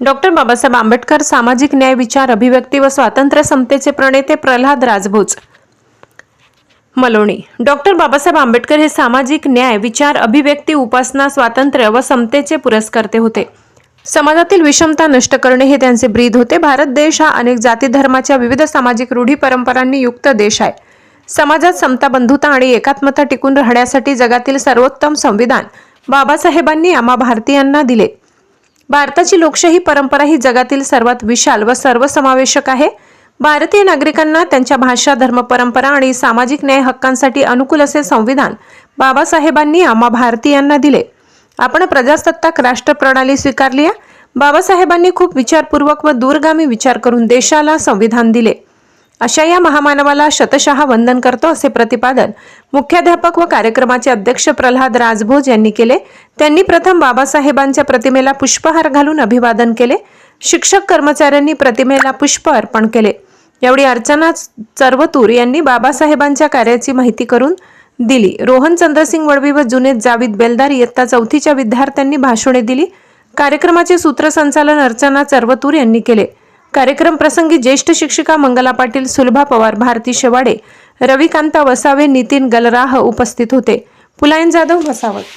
Doctor Babasaheb Ambedkar सामाजिक न्याय विचार अभिव्यक्ती व स्वातंत्र्य समतेचे प्रणेते प्रल्हाद राजभोज. मलोणी. डॉक्टर बाबासाहेब आंबेडकर हे सामाजिक न्याय विचार अभिव्यक्ती उपासना स्वातंत्र्य व समतेचे पुरस्कर्ते होते. समाजातील विषमता नष्ट करणे हे त्यांचे ब्रीद होते. भारत देश हा अनेक जाती धर्माच्या विविध सामाजिक रूढी परंपरांनी युक्त देश आहे. समाजात समता बंधुता आणि एकात्मता टिकून राहण्यासाठी जगातील सर्वोत्तम संविधान बाबासाहेबांनी आम्हा भारतीयांना दिले. भारताची लोकशाही परंपरा ही जगातील सर्वात विशाल व सर्वसमावेशक आहे. भारतीय नागरिकांना त्यांच्या भाषा धर्म परंपरा आणि सामाजिक न्याय हक्कांसाठी अनुकूल असे संविधान बाबासाहेबांनी आम्हा भारतीयांना दिले. आपण प्रजासत्ताक राष्ट्रप्रणाली स्वीकारली आहे. बाबासाहेबांनी खूप विचारपूर्वक व दूरगामी विचार करून देशाला संविधान दिले. अशा या महामानवाला शतशहा वंदन करतो असे प्रतिपादन मुख्याध्यापक व कार्यक्रमाचे अध्यक्ष प्रल्हाद राजभोज यांनी केले. त्यांनी प्रथम बाबासाहेबांच्या प्रतिमेला पुष्पहार घालून अभिवादन केले. शिक्षक कर्मचाऱ्यांनी प्रतिमेला पुष्प अर्पण केले. यावेळी अर्चना चर्वतूर यांनी बाबासाहेबांच्या कार्याची माहिती करून दिली. रोहन चंद्रसिंग वडवी व जुनेद जावीद बेलदार इयत्ता चौथीच्या विद्यार्थ्यांनी भाषणे दिली. कार्यक्रमाचे सूत्रसंचालन अर्चना चर्वतूर यांनी केले. कार्यक्रम प्रसंगी ज्येष्ठ शिक्षिका मंगला पाटील सुलभा पवार भारती शेवाडे रविकांता वसावे नितीन गलराह उपस्थित होते. पुलायन जाधव वसावत